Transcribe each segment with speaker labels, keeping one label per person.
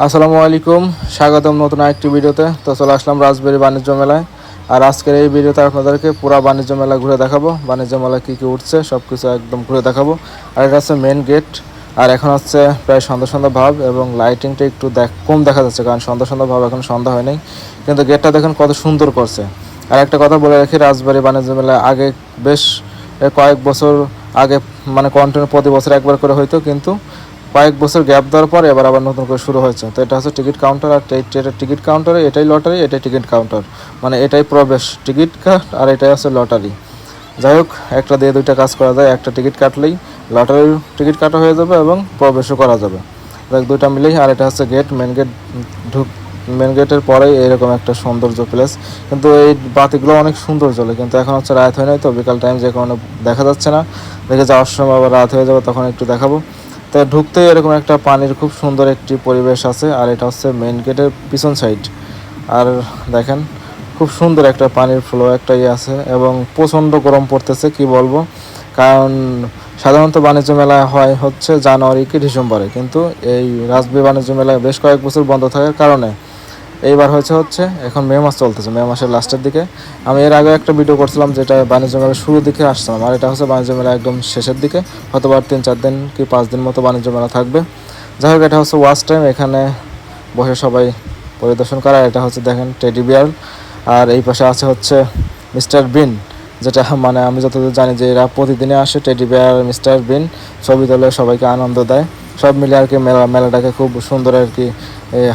Speaker 1: আসসালামু আলাইকুম, স্বাগতম নতুন আরেকটি ভিডিওতে। তো চলে আসলাম রাজবাড়ি বাণিজ্য মেলায়। আর আজকের এই ভিডিওতে আপনাদেরকে পুরো বাণিজ্য মেলা ঘুরে দেখাবো। বাণিজ্য মেলা কী কী উঠছে সব কিছু একদম ঘুরে দেখাবো। আর এটা হচ্ছে মেন গেট আর এখন হচ্ছে প্রায় সন্ধ্যা সন্ধ্যা ভাব এবং লাইটিংটা একটু দেখ, কম দেখা যাচ্ছে কারণ সন্ধ্যা সন্ধ্যা ভাব এখন সন্ধ্যা হয় নাই। কিন্তু গেটটা দেখুন কত সুন্দর করছে। আর একটা কথা বলে রাখি, রাজবাড়ি বাণিজ্য মেলায় আগে বেশ কয়েক বছর আগে মানে কন্টিনিউ প্রতি বছর একবার করে হইতো, কিন্তু কয়েক বছর গ্যাপ দেওয়ার পর এবার আবার নতুন করে শুরু হয়েছে। তো এটা হচ্ছে টিকিট কাউন্টার আর এটা টিকিট কাউন্টারে এটাই লটারি এটাই টিকিট কাউন্টার মানে এটাই প্রবেশ, টিকিট কাট আর এটাই হচ্ছে লটারি যাই হোক, একটা দিয়ে দুইটা কাজ করা যায়, একটা টিকিট কাটলেই লটারির টিকিট কাটা হয়ে যাবে এবং প্রবেশও করা যাবে। দেখ, দুইটা মিলেই, আর এটা হচ্ছে গেট মেন গেট ঢুক মেন গেটের পরেই এরকম একটা সৌন্দর্য প্লেস কিন্তু এই বাতিগুলো অনেক সুন্দর চলে, কিন্তু এখন হচ্ছে রাত হয় নাই তো, বিকাল টাইম যে কারণে দেখা যাচ্ছে না। দেখে যাওয়ার সময় আবার রাত হয়ে যাবে, তখন একটু দেখাবো। তো ঢুকতেই এরকম একটা পানির খুব সুন্দর একটি পরিবেশ আছে, আর এটা হচ্ছে মেন গেটের পিছন সাইড আর দেখেন, খুব সুন্দর একটা পানির ফ্লো একটা ইয়ে আছে, এবং প্রচণ্ড গরম পড়তেছে, কি বলব? কারণ সাধারণত বাণিজ্য মেলায় হয় হচ্ছে জানুয়ারি কি ডিসেম্বরে, কিন্তু এই রাজবি বাণিজ্য মেলায় বেশ কয়েক বছর বন্ধ থাকার কারণে এইবার হয়েছে হচ্ছে, এখন মে মাস চলতেছে, মে মাসের লাস্টের দিকে। আমি এর আগে একটা ভিডিও করছিলাম যেটা বাণিজ্য মেলার শুরুর দিকে আসছিলাম আর এটা হচ্ছে বাণিজ্য মেলা একদম শেষের দিকে। হয়তো বা তিন চার দিন কি পাঁচ দিন মতো বাণিজ্য মেলা থাকবে। যাই হোক, এটা হচ্ছে ওয়াচ টাইম এখানে বসে সবাই পরিদর্শন করা। এটা হচ্ছে দেখেন টেডি বিয়ার আর এই পাশে আছে হচ্ছে মিস্টার বিন যেটা মানে আমি যতদূর জানি যে এরা প্রতিদিনে আসে টেডি বিয়ার মিস্টার বিন ছবি তোলে, সবাইকে আনন্দ দেয়। সব মিলে আর কি মেলা, মেলাটাকে খুব সুন্দর আর কি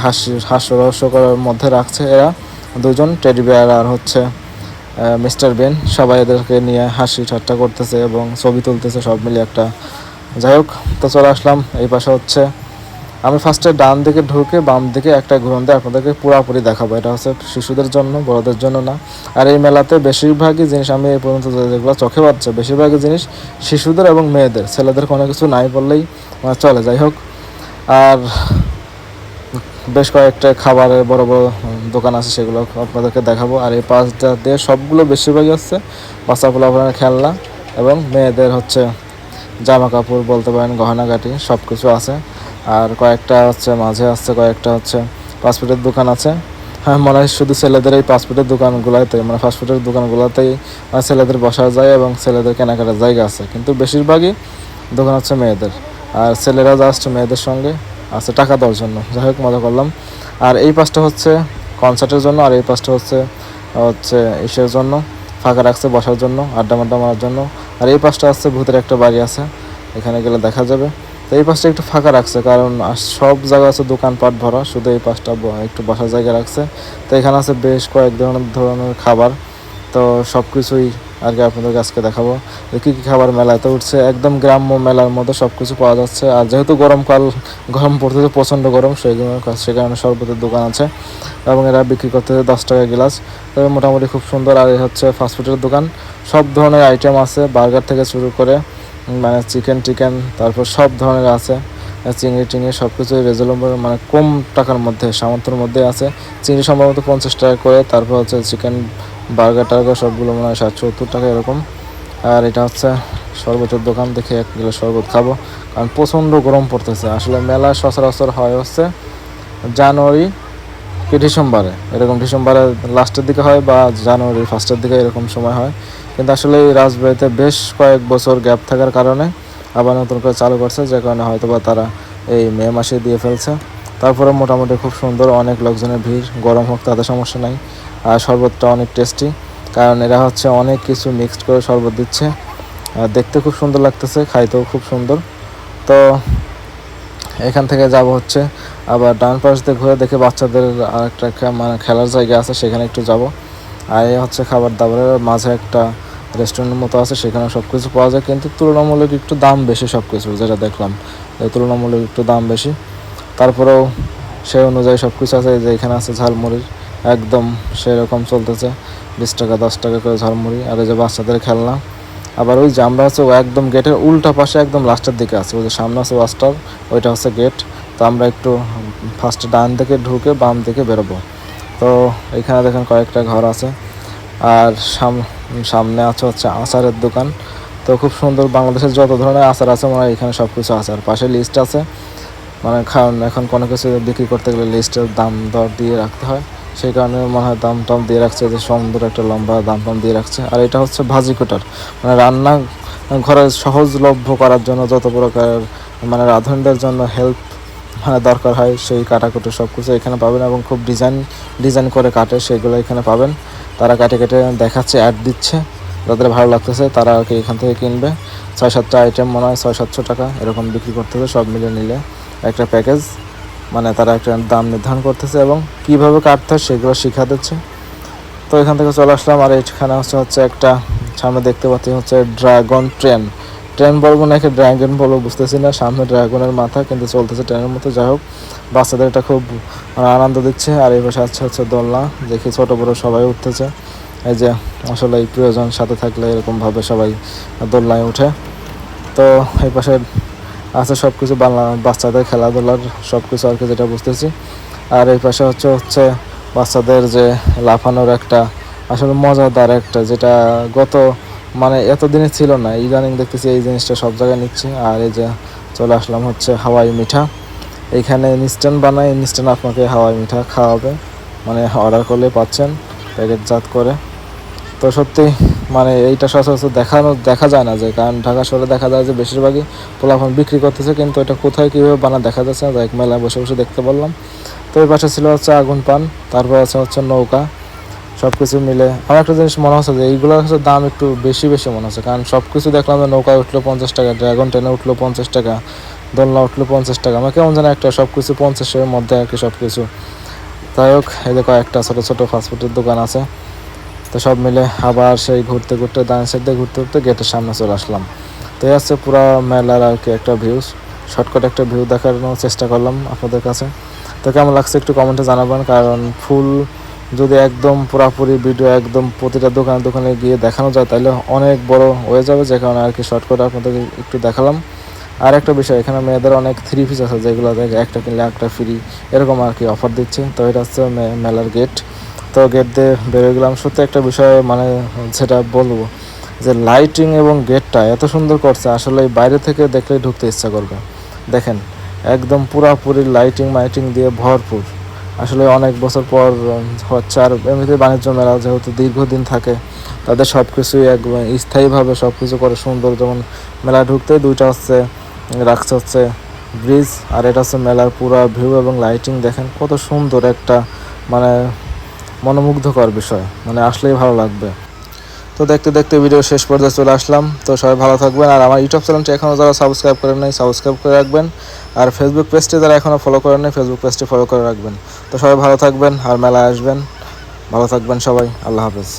Speaker 1: হাস্য হাসি হাস্যরস্যকরের মধ্যে রাখছে এরা। দুজন টেডি বিয়ার আর হচ্ছে মিস্টার বেন সবাই এদেরকে নিয়ে হাসি ঠাট্টা করতেছে এবং ছবি তুলতেছে সব মিলে একটা। যাই হোক, তো চলে আসলাম, এই পাশে হচ্ছে আমি ফার্স্টে ডান দিকে ঢুকে বাম দিকে একটা ঘুরন দিয়ে আপনাদেরকে পুরাপুরি দেখাবো। এটা হচ্ছে শিশুদের জন্য, বড়দের জন্য না। আর এই মেলাতে বেশিরভাগই জিনিস আমি এই পর্যন্ত যেগুলো চোখে পাচ্ছে বেশিরভাগই জিনিস শিশুদের এবং মেয়েদের। ছেলেদের কোনো কিছু নাই বললেই চলে। যাই হোক, আর বেশ কয়েকটা খাবারের বড় বড় দোকান আছে, সেগুলো আপনাদেরকে দেখাবো। আর এই পাঁচটা দিয়ে সবগুলো বেশিরভাগই হচ্ছে বাচ্চা পোলাপানের খেলনা এবং মেয়েদের হচ্ছে জামা কাপড় বলতে পারেন, গহনাগাটি সব কিছু আছে। আর কয়েকটা হচ্ছে, মাঝে আসছে কয়েকটা হচ্ছে পাসপোর্টের দোকান আছে। হ্যাঁ মনে হয় শুধু ছেলেদের এই পাসপোর্টের দোকানগুলোতে মানে ফাস্টফুডের দোকানগুলোতেই ছেলেদের বসা যায় এবং ছেলেদের কেনাকাটার জায়গা আছে। কিন্তু বেশিরভাগই দোকান হচ্ছে মেয়েদের। আর ছেলেরা জাস্ট মেয়েদের সঙ্গে আছে টাকা দেওয়ার জন্য। যাই হোক, মজা করলাম। আর এই পাশটা হচ্ছে কনসার্টের জন্য, আর এই পাশটা হচ্ছে হচ্ছে ইসের জন্য, ফাঁকা রাখছে বসার জন্য, আড্ডা মাড্ডা মারার জন্য। আর এই পাশটা হচ্ছে ভূতের একটা বাড়ি আছে, এখানে গেলে দেখা যাবে। তো এই পাশটা একটু ফাঁকা রাখছে, কারণ সব জায়গা আছে দোকানপাট ভরা, শুধু এই পাশটা একটু বসার জায়গা রাখছে। তো এখানে আছে বেশ কয়েক ধরনের ধরনের খাবার। তো সব কিছুই আর কি আপনাদের আজকে দেখাবো। কী কী খাবার মেলাতে উঠছে, একদম গ্রাম্য মেলার মতো সব কিছু পাওয়া যাচ্ছে। আর যেহেতু গরমকাল, গরম পড়তেছে প্রচণ্ড গরম, সেই জন্য- সে কারণে শরবতের দোকান আছে। এবং এরা বিক্রি করতেছে দশ টাকা গ্লাস। তবে মোটামুটি খুব সুন্দর, আর হচ্ছে ফাস্টফুডের দোকান। সব ধরনের আইটেম আছে, বার্গার থেকে শুরু করে মানে চিকেন টিকেন, তারপর সব ধরনের আছে। চিংড়ি, টিংড়ি সব কিছুই রেজুলেবল মানে কম টাকার মধ্যে, সামর্থ্যের মধ্যে আছে। চিংড়ি সম্ভবত পঞ্চাশ টাকা করে, তারপর হচ্ছে চিকেন বার্গার টার্গার সবগুলো মনে হয় ষাট, সত্তর টাকা এরকম। আর এটা হচ্ছে শরবতের দোকান, দেখে এক কিলো শরবত খাব। কারণ প্রচণ্ড গরম পড়তেছে। আসলে মেলা সচরাচর হয় হচ্ছে জানুয়ারি কি ডিসেম্বরে। এরকম ডিসেম্বরে লাস্টের দিকে হয় বা জানুয়ারি ফার্স্টের দিকে এরকম সময় হয়। কিন্তু আসলে এই রাজবাড়িতে বেশ কয়েক বছর গ্যাপ থাকার কারণে আবার নতুন করে চালু করছে, যে কারণে হয়তো বা তারা এই মে মাসে দিয়ে ফেলছে। তারপরে মোটামুটি খুব সুন্দর অনেক লোকজনের ভিড়, গরম হোক তাদের সমস্যা নাই। আর শরবতটা অনেক টেস্টি কারণ এরা হচ্ছে অনেক কিছু মিক্সড করে শরবত দিচ্ছে। আর দেখতে খুব সুন্দর লাগতেছে, খাইতেও খুব সুন্দর। তো এখান থেকে যাব হচ্ছে আবার ডান পাশ দিয়ে ঘুরে দেখে বাচ্চাদের আরেকটা মানে খেলার জায়গা আছে, সেখানে একটু যাব। আর হচ্ছে খাবার দাবারের মাঝে একটা রেস্টুরেন্টের মতো আছে সেখানে সব কিছু পাওয়া যায়। কিন্তু তুলনামূলক একটু দাম বেশি সব কিছু যেটা দেখলাম। তুলনামূলক একটু দাম বেশি। তারপরেও সেই অনুযায়ী সব কিছু আছে যে এখানে আছে ঝালমুড়ির, একদম সেরকম চলতেছে। বিশ টাকা, দশ টাকা করে ঝালমুড়ি। আর এই যে বাচ্চাদের খেলনা। আবার ওই যে আমরা ও একদম গেটের উল্টা পাশে একদম লাস্টের দিকে আছে। ওই যে সামনে আছে ওয়াস্টার ওইটা হচ্ছে গেট। তো আমরা একটু ফার্স্টে ডান দিকে ঢুকে বাম দিকে বেরোবো। তো এখানে দেখেন কয়েকটা ঘর আছে। আর সাম- সামনে আছে হচ্ছে আচারের দোকান। তো খুব সুন্দর বাংলাদেশের যত ধরনের আচার আছে, মনে এখানে সব কিছু আচার। পাশে লিস্ট আছে মানে খাওয়ান এখন কোনো কিছু বিক্রি করতে গেলে লিস্টের দাম দর দিয়ে রাখতে হয়। সেই কারণে মনে হয় দাম টাম দিয়ে রাখছে, যে সুন্দর একটা লম্বা দাম টাম দিয়ে রাখছে। আর এটা হচ্ছে ভাজি কুটার। মানে রান্না, ঘরে সহজলভ্য করার জন্য যত প্রকার মানে রাঁধুনদের জন্য হেল্প মানে দরকার হয়, সেই কাটাকুটি সব কিছু এখানে পাবেন এবং খুব ডিজাইন ডিজাইন করে কাটে, সেগুলো এখানে পাবেন। তারা কেটে কেটে দেখাচ্ছে অ্যাড দিচ্ছে। যাদের ভালো লাগতেছে তারা আর কি এখান থেকে কিনবে? ছয় সাতটা আইটেম মনে হয় ছয় সাতশো টাকা এরকম বিক্রি করতেছে, সব মিলে নিলে একটা প্যাকেজ মানে তারা একটা দাম নির্ধারণ করতেছে এবং কীভাবে কাটতে হয় সেগুলো শিখা দিচ্ছে। তো এখান থেকে চলে আসলাম, আর এখানে হচ্ছে হচ্ছে একটা, সামনে দেখতে পাচ্ছি হচ্ছে ড্রাগন ট্রেন ট্রেন বলব নাকি ড্রাগন বলব, বুঝতেছি না, সামনে ড্রাগনের মাথা, কিন্তু চলতেছে ট্রেনের মতো, যাই হোক, বাচ্চাদের এটা খুব মানে আনন্দ দিচ্ছে, আর এই পাশে আছে হচ্ছে দোলনা, দেখি ছোট বড় সবাই উঠতেছে, এই যে, আসলে এই প্রিয়জন সাথে থাকলে এরকমভাবে সবাই দোলনায় উঠে, তো এই পাশে আছে সব কিছু বাচ্চাদের খেলাধুলার সব কিছু আর কি, যেটা বুঝতেছি, আর এই পাশে হচ্ছে হচ্ছে বাচ্চাদের যে লাফানোর একটা, আসলে মজাদার একটা, যেটা গত মানে এতদিনে ছিল না, ইদানিং দেখতেছি এই জিনিসটা সব জায়গায় নিচ্ছে। আর এই যে চলে আসলাম হচ্ছে হাওয়াই মিঠা। এইখানে ইনস্ট্যান্ট বানায় ইনস্ট্যান্ট আপনাকে হাওয়াই মিঠা খাওয়াবে। মানে অর্ডার করলে পাচ্ছেন প্যাকেটজাত করে। তো সত্যি মানে এইটা সচরাচর দেখানো, দেখা যায় না যে, কারণ ঢাকা শহরে দেখা যায় যে বেশিরভাগই পোলাফোন বিক্রি করতেছে, কিন্তু এটা কোথায় কীভাবে বানা দেখা যাচ্ছে না এক মেলায় বসে বসে দেখতে পারলাম তো এই পাশে ছিল হচ্ছে আগুন পান, তারপর আছে হচ্ছে নৌকা। সব কিছু মিলে। আমার একটা জিনিস মনে হচ্ছে যে এইগুলোর হচ্ছে দাম একটু বেশি বেশি মনে হচ্ছে। কারণ সব কিছু দেখলাম যে নৌকায় উঠল পঞ্চাশ টাকা, ড্রাগন ট্রেনে উঠল পঞ্চাশ টাকা, দোলনা উঠল পঞ্চাশ টাকা। আমার কেমন যেন একটা সব কিছু পঞ্চাশের মধ্যে আর কি সব কিছু যাই হোক, এই এদের কয়েকটা ছোটো ছোটো ফাস্টফুডের দোকান আছে। তো সব মিলে আবার সেই ঘুরতে ঘুরতে, ডান সাইড ঘুরতে ঘুরতে গেটের সামনে চলে আসলাম। তো এই হচ্ছে পুরো মেলার আর কি একটা ভিউজ শর্টকাট একটা ভিউ দেখানোর চেষ্টা করলাম আপনাদের কাছে। তো কেমন লাগছে একটু কমেন্টে জানাবেন, কারণ ফুল যদি একদম পুরাপুরি ভিডিও একদম প্রতিটা দোকানে দোকানে গিয়ে দেখানো যায়, তাহলে অনেক বড় হয়ে যাবে, যে কারণে আর কি শর্টকাট আপনাদেরকে একটু দেখালাম। আর একটা বিষয়, এখানে মেয়েদের অনেক থ্রি পিস আছে, যেগুলো দেখে একটা কিনলে একটা ফ্রি এরকম আর কি অফার দিচ্ছে। তো এটা হচ্ছে মেলার গেট তো গেট দিয়ে বেরোয় গেলাম। সত্যি একটা বিষয় মানে সেটা বলব, যে লাইটিং এবং গেটটা এত সুন্দর করছে, আসলে বাইরে থেকে দেখলেই ঢুকতে ইচ্ছা করবে। দেখেন, একদম পুরাপুরি লাইটিং মাইটিং দিয়ে ভরপুর। আসলে অনেক বছর পর হচ্ছে আর এমনিতে বাণিজ্য মেলা যেহেতু দীর্ঘদিন থাকে, তাদের সব কিছুই একদম স্থায়ীভাবে সব কিছু করে সুন্দর। যেমন মেলা ঢুকতে দুইটা হচ্ছে, রাখছে হচ্ছে ব্রিজ, আর এটা হচ্ছে মেলার পুরো ভিউ এবং লাইটিং দেখেন, কত সুন্দর একটা মানে মনোমুগ্ধকর বিষয়। মানে আসলেই ভালো লাগবে। তো দেখতে দেখতে ভিডিও শেষ পর্যায়ে চলে আসলাম। তো সবাই ভালো থাকবেন, আর আমার ইউটিউব চ্যানেলটি এখনও যারা সাবস্ক্রাইব করেন নাই, সাবস্ক্রাইব করে রাখবেন। আর ফেসবুক পেজটি যারা এখনও ফলো করেন নাই ফেসবুক পেজটি ফলো করে রাখবেন। তো সবাই ভালো থাকবেন আর মেলায় আসবেন। ভালো থাকবেন সবাই। আল্লাহ হাফেজ।